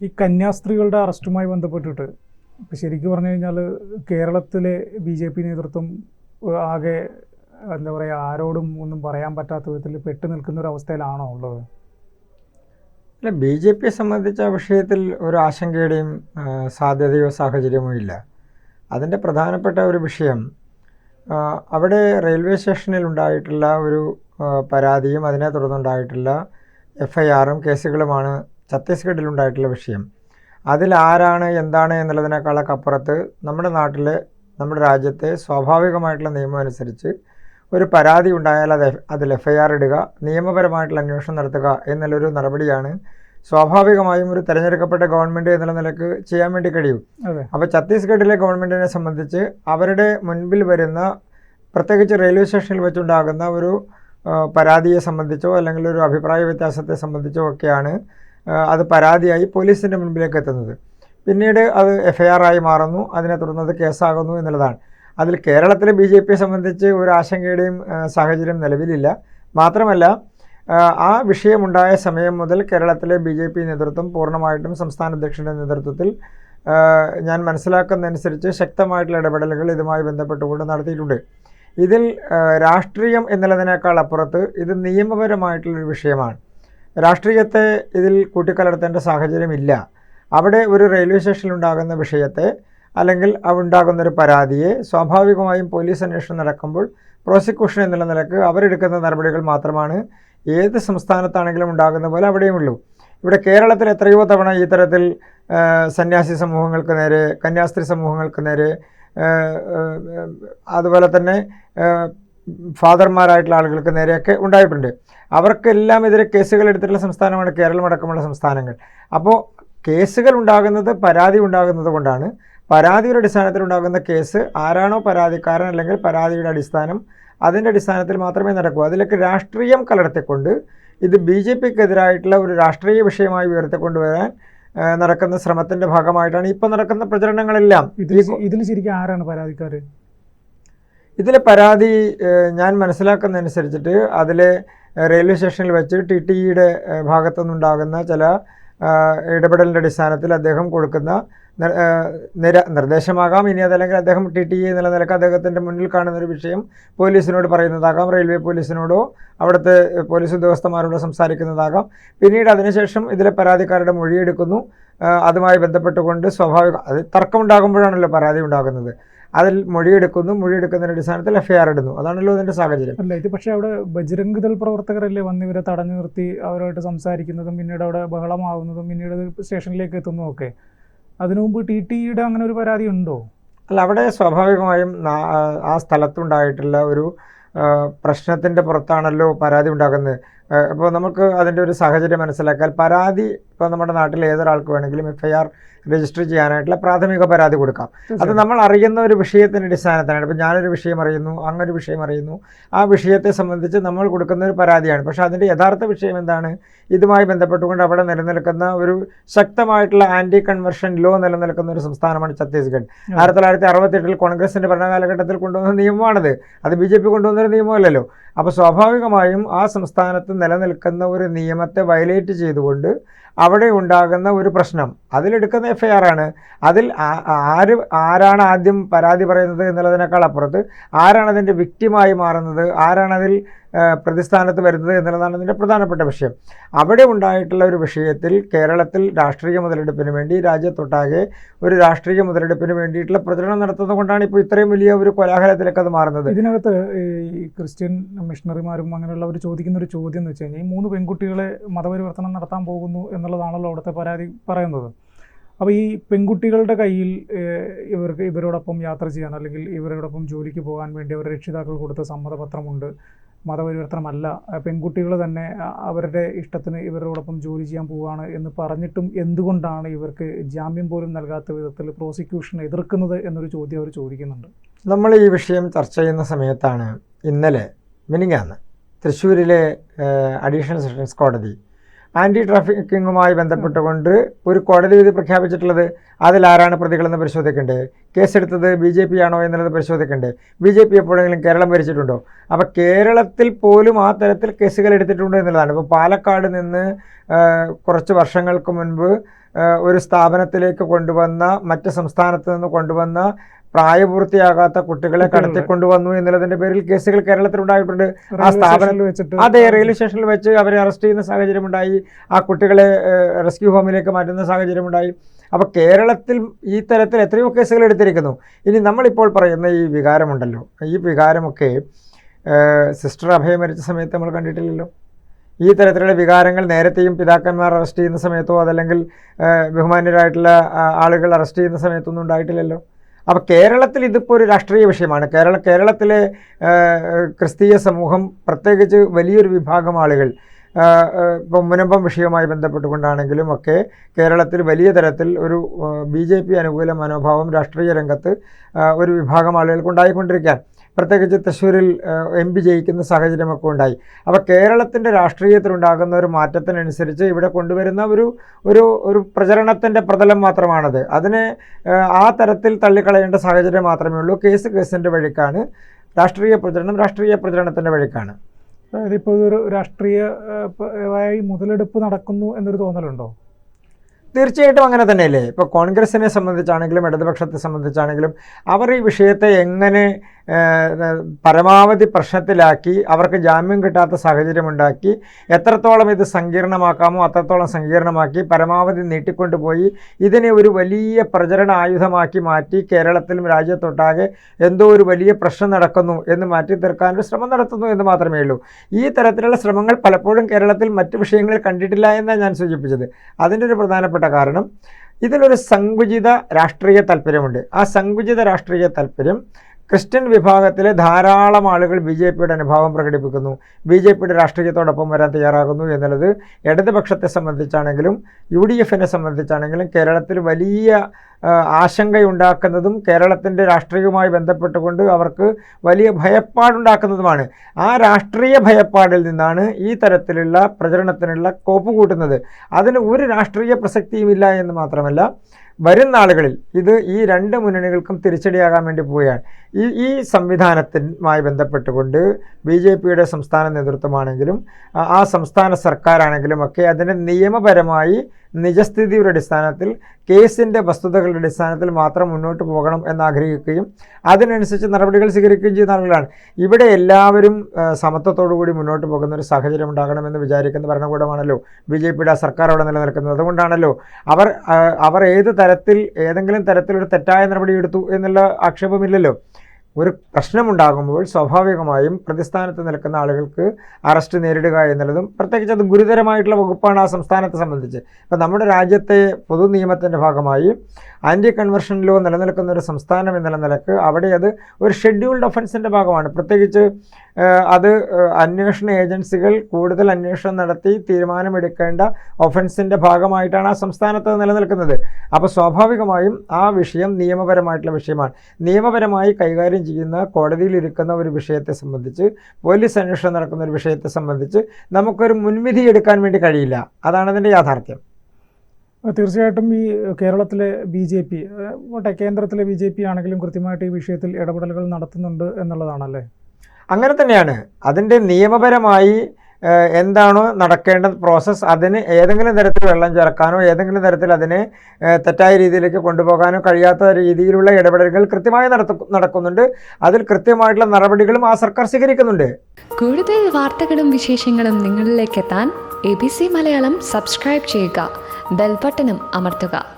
ഈ കന്യാസ്ത്രീകളുടെ അറസ്റ്റുമായി ബന്ധപ്പെട്ടിട്ട് ഇപ്പം ശരിക്കും പറഞ്ഞു കഴിഞ്ഞാൽ കേരളത്തിലെ ബി ജെ പി നേതൃത്വം ആകെ എന്താ പറയുക ആരോടും ഒന്നും പറയാൻ പറ്റാത്ത വിധത്തിൽ പെട്ടു നിൽക്കുന്ന ഒരു അവസ്ഥയിലാണോ ഉള്ളത്? അല്ല ബി ജെ പിയെ സംബന്ധിച്ച വിഷയത്തിൽ ഒരു ആശങ്കയുടെയും സാധ്യതയോ സാഹചര്യമോ ഇല്ല. അതിന്റെ പ്രധാനപ്പെട്ട ഒരു വിഷയം അവിടെ റെയിൽവേ സ്റ്റേഷനിൽ ഉണ്ടായിട്ടുള്ള ഒരു പരാതിയും അതിനെ തുടർന്നുണ്ടായിട്ടുള്ള എഫ് ഐ ആറും കേസുകളുമാണ് ഛത്തീസ്ഗഡിൽ ഉണ്ടായിട്ടുള്ള വിഷയം. അതിലാരാണ് ആരാണ് എന്താണ് എന്നുള്ളതിനേക്കാളൊക്കെ അപ്പുറത്ത് നമ്മുടെ നാട്ടിൽ നമ്മുടെ രാജ്യത്തെ സ്വാഭാവികമായിട്ടുള്ള നിയമം അനുസരിച്ച് ഒരു പരാതി ഉണ്ടായാൽ അത് അതിൽ എഫ് ഐ ആർ ഇടുക നിയമപരമായിട്ടുള്ള അന്വേഷണം നടത്തുക എന്നുള്ളൊരു നടപടിയാണ് സ്വാഭാവികമായും ഒരു തിരഞ്ഞെടുക്കപ്പെട്ട ഗവൺമെന്റ് എന്നുള്ള നിലയ്ക്ക് ചെയ്യാൻ വേണ്ടി കഴിയും. അപ്പോൾ ഛത്തീസ്ഗഡിലെ ഗവൺമെന്റിനെ സംബന്ധിച്ച് അവരുടെ മുൻപിൽ വരുന്ന പ്രത്യേകിച്ച് റെയിൽവേ സ്റ്റേഷനിൽ വെച്ചുണ്ടാകുന്ന ഒരു പരാതിയെ സംബന്ധിച്ചോ അല്ലെങ്കിൽ ഒരു അഭിപ്രായ വ്യത്യാസത്തെ സംബന്ധിച്ചോ ഒക്കെയാണ് അത് പരാതിയായി പോലീസിന്റെ മുൻപിലേക്ക് എത്തുന്നത്. പിന്നീട് അത് എഫ് ഐ ആർ ആയി മാറുന്നു. അതിനെ തുടർന്ന് അത് കേസാകുന്നു എന്നുള്ളതാണ്. അതിൽ കേരളത്തിലെ ബി ജെ പിയെ സംബന്ധിച്ച് ഒരു ആശങ്കയുടെയും സാഹചര്യം നിലവിലില്ല. മാത്രമല്ല ആ, വിഷയമുണ്ടായ സമയം മുതൽ കേരളത്തിലെ ബി ജെ പി നേതൃത്വം പൂർണമായിട്ടും സംസ്ഥാന അധ്യക്ഷന്റെ നേതൃത്വത്തിൽ ഞാൻ മനസ്സിലാക്കുന്നതനുസരിച്ച് ശക്തമായിട്ടുള്ള ഇടപെടലുകൾ ഇതുമായി ബന്ധപ്പെട്ടുകൊണ്ട് നടത്തിയിട്ടുണ്ട്. ഇതിൽ രാഷ്ട്രീയം എന്നുള്ളതിനേക്കാൾ അപ്പുറത്ത് ഇത് നിയമപരമായിട്ടുള്ളൊരു വിഷയമാണ്. രാഷ്ട്രീയത്തെ ഇതിൽ കൂട്ടിക്കലർത്തേണ്ട സാഹചര്യമില്ല. അവിടെ ഒരു റെയിൽവേ സ്റ്റേഷനിൽ ഉണ്ടാകുന്ന വിഷയത്തെ അല്ലെങ്കിൽ അവിടെ ഉണ്ടാകുന്ന ഒരു പരാതിയെ സ്വാഭാവികമായും പോലീസ് അന്വേഷണം നടക്കുമ്പോൾ പ്രോസിക്യൂഷൻ എന്നുള്ള നിലയ്ക്ക് അവരെടുക്കുന്ന നടപടികൾ മാത്രമാണ്. ഏത് സംസ്ഥാനത്താണെങ്കിലും ഉണ്ടാകുന്ന പോലെ അവിടെയുമുള്ളൂ ഇവിടെ കേരളത്തിൽ എത്രയോ തവണ ഈ തരത്തിൽ സന്യാസി സമൂഹങ്ങൾക്ക് നേരെ കന്യാസ്ത്രീ സമൂഹങ്ങൾക്ക് നേരെ അതുപോലെ തന്നെ ഫാദർമാരായിട്ടുള്ള ആളുകൾക്ക് നേരെയൊക്കെ ഉണ്ടായിട്ടുണ്ട്. അവർക്കെല്ലാം എതിരെ കേസുകൾ എടുത്തിട്ടുള്ള സംസ്ഥാനമാണ് കേരളം അടക്കമുള്ള സംസ്ഥാനങ്ങൾ. അപ്പോൾ കേസുകൾ ഉണ്ടാകുന്നത് പരാതി ഉണ്ടാകുന്നത് കൊണ്ടാണ്. പരാതിയുടെ അടിസ്ഥാനത്തിൽ ഉണ്ടാകുന്ന കേസ് ആരാണോ പരാതിക്കാരൻ അല്ലെങ്കിൽ പരാതിയുടെ അടിസ്ഥാനം അതിന്റെ അടിസ്ഥാനത്തിൽ മാത്രമേ നടക്കൂ. അതിലേക്ക് രാഷ്ട്രീയം കലർത്തിക്കൊണ്ട് ഇത് ബി ജെ പിക്കെതിരായിട്ടുള്ള ഒരു രാഷ്ട്രീയ വിഷയമായി ഉയർത്തിക്കൊണ്ടുവരാൻ വരാൻ നടക്കുന്ന ശ്രമത്തിന്റെ ഭാഗമായിട്ടാണ് ഇപ്പോൾ നടക്കുന്ന പ്രചരണങ്ങളെല്ലാം. ഇതിൽ ശരിക്കും ആരാണ് പരാതിക്കാർ ഇതിൽ പരാതി ഞാൻ മനസ്സിലാക്കുന്നതനുസരിച്ചിട്ട് അതിലെ റെയിൽവേ സ്റ്റേഷനിൽ വെച്ച് ടി ടി ഇയുടെ ഭാഗത്തുനിന്നുണ്ടാകുന്ന ചില ഇടപെടലിന്റെ അടിസ്ഥാനത്തിൽ അദ്ദേഹം കൊടുക്കുന്ന നിര നിർദ്ദേശമാകാം. ഇനി അതല്ലെങ്കിൽ അദ്ദേഹം ടി ടി എന്നുള്ള നിലയ്ക്ക് അദ്ദേഹത്തിന്റെ മുന്നിൽ കാണുന്ന ഒരു വിഷയം പോലീസിനോട് പറയുന്നതാകാം. റെയിൽവേ പോലീസിനോടോ അവിടുത്തെ പോലീസ് ഉദ്യോഗസ്ഥന്മാരോടോ സംസാരിക്കുന്നതാകാം. പിന്നീട് അതിനുശേഷം ഇതിലെ പരാതിക്കാരുടെ മൊഴിയെടുക്കുന്നു അതുമായി ബന്ധപ്പെട്ടുകൊണ്ട് സ്വാഭാവിക അത് തർക്കമുണ്ടാകുമ്പോഴാണല്ലോ പരാതി ഉണ്ടാകുന്നത്. അതിൽ മൊഴിയെടുക്കുന്നു മൊഴിയെടുക്കുന്നതിന്റെ അടിസ്ഥാനത്തിൽ എഫ് ഐ ആർ ഇടുന്നു. അതാണല്ലോ അതിന്റെ സാഹചര്യം. അല്ല ഇത് പക്ഷേ അവിടെ ബജരംഗ് ദൾ പ്രവർത്തകരല്ലേ വന്ന് ഇവരെ തടഞ്ഞു നിർത്തി അവരുമായിട്ട് സംസാരിക്കുന്നതും പിന്നീട് അവിടെ ബഹളമാവുന്നതും പിന്നീട് സ്റ്റേഷനിലേക്ക് എത്തുന്നതും ഒക്കെ. അതിനു മുമ്പ് ടി ടിയുടെ അങ്ങനെ ഒരു പരാതി ഉണ്ടോ? അല്ല അവിടെ സ്വാഭാവികമായും ആ സ്ഥലത്തുണ്ടായിട്ടുള്ള ഒരു പ്രശ്നത്തിന്റെ പുറത്താണല്ലോ പരാതി ഉണ്ടാകുന്നത് അപ്പോൾ നമുക്ക് അതിന്റെ ഒരു സാഹചര്യം മനസ്സിലാക്കാൻ പരാതി ഇപ്പോൾ നമ്മുടെ നാട്ടിൽ ഏതൊരാൾക്ക് വേണമെങ്കിലും എഫ് ഐ ആർ രജിസ്റ്റർ ചെയ്യാനായിട്ടുള്ള പ്രാഥമിക പരാതി കൊടുക്കാം. അത് നമ്മൾ അറിയുന്ന ഒരു വിഷയത്തിന്റെ അടിസ്ഥാനത്തിലാണ്. ഇപ്പോൾ ഞാനൊരു വിഷയം അറിയുന്നു അങ്ങൊരു വിഷയം അറിയുന്നു. ആ വിഷയത്തെ സംബന്ധിച്ച് നമ്മൾ കൊടുക്കുന്ന ഒരു പരാതിയാണ്. പക്ഷേ അതിന്റെ യഥാർത്ഥ വിഷയം എന്താണ്? ഇതുമായി ബന്ധപ്പെട്ടുകൊണ്ട് അവിടെ നിലനിൽക്കുന്ന ഒരു ശക്തമായിട്ടുള്ള ആന്റി കൺവെർഷൻ ലോ നിലനിൽക്കുന്ന ഒരു സംസ്ഥാനമാണ് ഛത്തീസ്ഗഡ്. ആയിരത്തി തൊള്ളായിരത്തി അറുപത്തെട്ടിൽ കോൺഗ്രസിന്റെ ഭരണകാലഘട്ടത്തിൽ കൊണ്ടുവന്ന നിയമമാണത്. അത് ബി ജെ പി കൊണ്ടുവന്നൊരു നിയമമല്ലല്ലോ. അപ്പോൾ സ്വാഭാവികമായും ആ സംസ്ഥാനത്ത് നിലനിൽക്കുന്ന ഒരു നിയമത്തെ വയലേറ്റ് ചെയ്തുകൊണ്ട് അവിടെ ഉണ്ടാകുന്ന ഒരു പ്രശ്നം. അതിലെടുക്കുന്ന എഫ് ഐ ആണ്. അതിൽ ആര് ആരാണ് ആദ്യം പരാതി പറയുന്നത് എന്നുള്ളതിനേക്കാൾ അപ്പുറത്ത് ആരാണ് അതിന്റെ വിക്റ്റിമായി മാറുന്നത് ആരാണ് അതിൽ പ്രതിസ്ഥാനത്ത് വരുന്നത് എന്നുള്ളതാണ് അതിന്റെ പ്രധാനപ്പെട്ട വിഷയം. അവിടെ ഉണ്ടായിട്ടുള്ള ഒരു വിഷയത്തിൽ കേരളത്തിൽ രാഷ്ട്രീയ മുതലെടുപ്പിന് വേണ്ടി രാജ്യത്തൊട്ടാകെ ഒരു രാഷ്ട്രീയ മുതലെടുപ്പിന് വേണ്ടിയിട്ടുള്ള പ്രചരണം നടത്തുന്നത് കൊണ്ടാണ് ഇപ്പോൾ ഇത്രയും വലിയ ഒരു കോലാഹലത്തിലേക്ക് അത് മാറുന്നത്. ഇതിനകത്ത് ഈ ക്രിസ്ത്യൻ മിഷണറിമാരും അങ്ങനെയുള്ളവർ ചോദിക്കുന്ന ഒരു ചോദ്യം എന്ന് വെച്ച് കഴിഞ്ഞാൽ ഈ മൂന്ന് പെൺകുട്ടികളെ മതപരിവർത്തനം നടത്താൻ പോകുന്നു എന്നുള്ളതാണല്ലോ അവിടുത്തെ പരാതി പറയുന്നത്. അപ്പോൾ ഈ പെൺകുട്ടികളുടെ കയ്യിൽ ഇവർക്ക് ഇവരോടൊപ്പം യാത്ര ചെയ്യാൻ അല്ലെങ്കിൽ ഇവരോടൊപ്പം ജോലിക്ക് പോകാൻ വേണ്ടി അവരുടെ രക്ഷിതാക്കൾ കൊടുത്ത സമ്മതപത്രമുണ്ട്. മതപരിവർത്തനമല്ല. പെൺകുട്ടികൾ തന്നെ അവരുടെ ഇഷ്ടത്തിന് ഇവരോടൊപ്പം ജോലി ചെയ്യാൻ പോവുകയാണ് എന്ന് പറഞ്ഞിട്ടും എന്തുകൊണ്ടാണ് ഇവർക്ക് ജാമ്യം പോലും നൽകാത്ത വിധത്തിൽ പ്രോസിക്യൂഷൻ എതിർക്കുന്നത് എന്നൊരു ചോദ്യം അവർ ചോദിക്കുന്നുണ്ട്. നമ്മൾ ഈ വിഷയം ചർച്ച ചെയ്യുന്ന സമയത്താണ് ഇന്നലെ മിനിങ്ങാന്ന് തൃശ്ശൂരിലെ അഡീഷണൽ സെഷൻസ് കോടതി ആന്റി ട്രാഫിക്കിങ്ങുമായി ബന്ധപ്പെട്ടുകൊണ്ട് ഒരു കോടതി വിധി പ്രഖ്യാപിച്ചിട്ടുള്ളത് അതിലാരാണ് പ്രതികളെന്ന് പരിശോധിക്കണ്ടേ കേസെടുത്തത് ബി ജെ പി ആണോ എന്നുള്ളത് പരിശോധിക്കണ്ടേ ബി ജെ പി എപ്പോഴെങ്കിലും കേരളം ഭരിച്ചിട്ടുണ്ടോ? അപ്പോൾ കേരളത്തിൽ പോലും ആ തരത്തിൽ കേസുകൾ എടുത്തിട്ടുണ്ടോ എന്നുള്ളതാണ്. ഇപ്പോൾ പാലക്കാട് നിന്ന് കുറച്ച് വർഷങ്ങൾക്ക് മുൻപ് ഒരു സ്ഥാപനത്തിലേക്ക് കൊണ്ടുവന്ന മറ്റ് സംസ്ഥാനത്ത് നിന്ന് കൊണ്ടുവന്ന പ്രായപൂർത്തിയാകാത്ത കുട്ടികളെ. കടത്തിക്കൊണ്ടുവന്നു എന്നുള്ളതിന്റെ പേരിൽ കേസുകൾ കേരളത്തിൽ ഉണ്ടായിട്ടുണ്ട്. ആ സ്ഥാപനത്തിൽ സ്ഥാപനം വെച്ചിട്ട് അതെ റെയിൽവേ സ്റ്റേഷനിൽ വെച്ച് അവരെ അറസ്റ്റ് ചെയ്യുന്ന സാഹചര്യം ഉണ്ടായി. ആ കുട്ടികളെ റെസ്ക്യൂ ഹോമിലേക്ക് മാറ്റുന്ന സാഹചര്യം ഉണ്ടായി. അപ്പോൾ കേരളത്തിൽ ഈ തരത്തിൽ എത്രയോ കേസുകൾ എടുത്തിരിക്കുന്നു. ഇനി നമ്മളിപ്പോൾ പറയുന്ന ഈ വികാരമുണ്ടല്ലോ. ഈ വികാരമൊക്കെ സിസ്റ്റർ അഭയ മരിച്ച സമയത്ത് നമ്മൾ കണ്ടിട്ടില്ലല്ലോ. ഈ തരത്തിലുള്ള വികാരങ്ങൾ നേരത്തെയും പിതാക്കന്മാർ അറസ്റ്റ് ചെയ്യുന്ന സമയത്തോ അതല്ലെങ്കിൽ ബഹുമാന്യരായിട്ടുള്ള ആളുകൾ അറസ്റ്റ് ചെയ്യുന്ന സമയത്തൊന്നും ഉണ്ടായിട്ടില്ലല്ലോ. അപ്പോൾ കേരളത്തിൽ ഇതിപ്പോൾ ഒരു രാഷ്ട്രീയ വിഷയമാണ്. കേരള കേരളത്തിലെ ക്രിസ്തീയ സമൂഹം പ്രത്യേകിച്ച് വലിയൊരു വിഭാഗം ആളുകൾ ഇപ്പം മുനമ്പം വിഷയവുമായി ബന്ധപ്പെട്ടുകൊണ്ടാണെങ്കിലും ഒക്കെ കേരളത്തിൽ വലിയ തരത്തിൽ ഒരു ബി ജെ പി അനുകൂല മനോഭാവം രാഷ്ട്രീയ രംഗത്ത് ഒരു വിഭാഗം ആളുകൾക്ക് ഉണ്ടായിക്കൊണ്ടിരിക്കാൻ. പ്രത്യേകിച്ച് തൃശ്ശൂരിൽ എം പി ജയിക്കുന്ന സാഹചര്യമൊക്കെ ഉണ്ടായി. അപ്പോൾ കേരളത്തിന്റെ രാഷ്ട്രീയത്തിലുണ്ടാകുന്ന ഒരു മാറ്റത്തിനനുസരിച്ച് ഇവിടെ കൊണ്ടുവരുന്ന ഒരു ഒരു ഒരു പ്രചരണത്തിന്റെ പ്രതലം മാത്രമാണത്. അതിനെ ആ, തരത്തിൽ തള്ളിക്കളയേണ്ട സാഹചര്യം മാത്രമേ ഉള്ളൂ. കേസ് കേസിന്റെ വഴിക്കാണ്. രാഷ്ട്രീയ പ്രചരണം രാഷ്ട്രീയ പ്രചരണത്തിന്റെ വഴിക്കാണ്. അതായത് ഇപ്പോൾ ഇതൊരു രാഷ്ട്രീയമായി മുതലെടുപ്പ് നടക്കുന്നു എന്നൊരു തോന്നലുണ്ടോ? തീർച്ചയായിട്ടും അങ്ങനെ തന്നെയല്ലേ. ഇപ്പോൾ കോൺഗ്രസിനെ സംബന്ധിച്ചാണെങ്കിലും ഇടതുപക്ഷത്തെ സംബന്ധിച്ചാണെങ്കിലും അവർ ഈ വിഷയത്തെ എങ്ങനെ പരമാവധി പ്രശ്നത്തിലാക്കി അവർക്ക് ജാമ്യം കിട്ടാത്ത സാഹചര്യമുണ്ടാക്കി എത്രത്തോളം ഇത് സങ്കീർണമാക്കാമോ അത്രത്തോളം സങ്കീർണമാക്കി പരമാവധി നീട്ടിക്കൊണ്ടുപോയി ഇതിനെ ഒരു വലിയ പ്രചരണ ആയുധമാക്കി മാറ്റി കേരളത്തിലും രാജ്യത്തൊട്ടാകെ എന്തോ ഒരു വലിയ പ്രശ്നം നടക്കുന്നു എന്ന് മാറ്റി തീർക്കാനൊരു ശ്രമം നടത്തുന്നു എന്ന് മാത്രമേ ഉള്ളൂ. ഈ തരത്തിലുള്ള ശ്രമങ്ങൾ പലപ്പോഴും കേരളത്തിൽ മറ്റു വിഷയങ്ങളിൽ കണ്ടിട്ടില്ല എന്നാണ് ഞാൻ സൂചിപ്പിച്ചത്. അതിന്റെ ഒരു പ്രധാനപ്പെട്ട കാരണം ഇതിലൊരു സങ്കുചിത രാഷ്ട്രീയ താല്പര്യമുണ്ട്. ആ സങ്കുചിത രാഷ്ട്രീയ താല്പര്യം ക്രിസ്ത്യൻ വിഭാഗത്തിലെ ധാരാളം ആളുകൾ ബി ജെ പിയുടെ അനുഭാവം പ്രകടിപ്പിക്കുന്നു. ബി ജെ പിയുടെ രാഷ്ട്രീയത്തോടൊപ്പം വരാൻ തയ്യാറാകുന്നു എന്നുള്ളത് ഇടതുപക്ഷത്തെ സംബന്ധിച്ചാണെങ്കിലും യു ഡി എഫിനെ സംബന്ധിച്ചാണെങ്കിലും കേരളത്തിൽ വലിയ ആശങ്കയുണ്ടാക്കുന്നതും കേരളത്തിന്റെ രാഷ്ട്രീയവുമായി ബന്ധപ്പെട്ടുകൊണ്ട് അവർക്ക് വലിയ ഭയപ്പാടുണ്ടാക്കുന്നതുമാണ്. ആ രാഷ്ട്രീയ ഭയപ്പാടിൽ നിന്നാണ് ഈ തരത്തിലുള്ള പ്രചരണത്തിനുള്ള കോപ്പ് കൂട്ടുന്നത്. അതിന് ഒരു രാഷ്ട്രീയ പ്രസക്തിയുമില്ല എന്ന് മാത്രമല്ല വരും നാളുകളിൽ ഇത് ഈ രണ്ട് മുന്നണികൾക്കും തിരിച്ചടിയാകാൻ വേണ്ടി പോവുകയാണ്. ഈ ഈ സംവിധാനത്തിനുമായി ബന്ധപ്പെട്ടുകൊണ്ട് ബി ജെ പിയുടെ സംസ്ഥാന നേതൃത്വമാണെങ്കിലും ആ- സംസ്ഥാന സർക്കാരാണെങ്കിലും ഒക്കെ അതിനെ നിയമപരമായി നിജസ്ഥിതിയുടെ അടിസ്ഥാനത്തിൽ കേസിന്റെ വസ്തുതകളുടെ അടിസ്ഥാനത്തിൽ മാത്രം മുന്നോട്ട് പോകണം എന്നാഗ്രഹിക്കുകയും അതിനനുസരിച്ച് നടപടികൾ സ്വീകരിക്കുകയും ചെയ്യുന്ന ആളുകളാണ്. ഇവിടെ എല്ലാവരും സമത്വത്തോടുകൂടി സമത്വത്തോടു കൂടി മുന്നോട്ട് പോകുന്ന ഒരു സാഹചര്യം ഉണ്ടാകണമെന്ന് വിചാരിക്കുന്ന ഭരണകൂടമാണല്ലോ ബി ജെ പിയുടെ സർക്കാർ അവിടെ നിലനിൽക്കുന്നത്. അതുകൊണ്ടാണല്ലോ അവർ അവർ ഏത് തരത്തിൽ ഏതെങ്കിലും തരത്തിലൊരു തെറ്റായ നടപടി എടുത്തു എന്നുള്ള ആക്ഷേപമില്ലല്ലോ. ഒരു പ്രശ്നമുണ്ടാകുമ്പോൾ സ്വാഭാവികമായും പ്രതിസ്ഥാനത്ത് നിൽക്കുന്ന ആളുകൾക്ക് അറസ്റ്റ് നേരിടുക എന്നുള്ളതും പ്രത്യേകിച്ച് അത് ഗുരുതരമായിട്ടുള്ള വകുപ്പാണ് ആ സംസ്ഥാനത്തെ സംബന്ധിച്ച്. ഇപ്പം നമ്മുടെ രാജ്യത്തെ പൊതു നിയമത്തിന്റെ ഭാഗമായി ആന്റി കൺവെർഷൻ ലോ നിലനിൽക്കുന്ന ഒരു സംസ്ഥാനം എന്നുള്ള നിലയ്ക്ക് അവിടെ അത് ഒരു ഷെഡ്യൂൾഡ് ഒഫൻസിന്റെ ഭാഗമാണ്. പ്രത്യേകിച്ച് അത് അന്വേഷണ ഏജൻസികൾ കൂടുതൽ അന്വേഷണം നടത്തി തീരുമാനമെടുക്കേണ്ട ഒഫൻസിന്റെ ഭാഗമായിട്ടാണ് ആ സംസ്ഥാനത്ത് നിലനിൽക്കുന്നത്. അപ്പോൾ സ്വാഭാവികമായും ആ വിഷയം നിയമപരമായിട്ടുള്ള വിഷയമാണ്. നിയമപരമായി കൈകാര്യം ചെയ്യുന്ന കോടതിയിലിരിക്കുന്ന ഒരു വിഷയത്തെ സംബന്ധിച്ച് പോലീസ് അന്വേഷണം നടക്കുന്ന ഒരു വിഷയത്തെ സംബന്ധിച്ച് നമുക്കൊരു മുൻവിധി എടുക്കാൻ വേണ്ടി കഴിയില്ല. അതാണ് അതിന്റെ യാഥാർത്ഥ്യം. തീർച്ചയായിട്ടും ഈ കേരളത്തിലെ ബി ജെ പി കേന്ദ്രത്തിലെ ബി ജെ പി ആണെങ്കിലും കൃത്യമായിട്ട് ഈ വിഷയത്തിൽ ഇടപെടലുകൾ നടത്തുന്നുണ്ട് എന്നുള്ളതാണല്ലേ? അങ്ങനെ തന്നെയാണ്. അതിന്റെ നിയമപരമായി എന്താണോ നടക്കേണ്ട പ്രോസസ്സ് അതിന് ഏതെങ്കിലും തരത്തിൽ വെള്ളം ചേർക്കാനോ ഏതെങ്കിലും തരത്തിൽ അതിനെ തെറ്റായ രീതിയിലേക്ക് കൊണ്ടുപോകാനോ കഴിയാത്ത രീതിയിലുള്ള ഇടപെടലുകൾ കൃത്യമായി നടക്കുന്നുണ്ട്. അതിൽ കൃത്യമായിട്ടുള്ള നടപടികളും ആ സർക്കാർ സ്വീകരിക്കുന്നുണ്ട്. കൂടുതൽ വാർത്തകളും വിശേഷങ്ങളും നിങ്ങളിലേക്ക് എത്താൻ A B C Malayalam subscribe ചെയ്യുക. ബെൽബട്ടനും അമർത്തുക.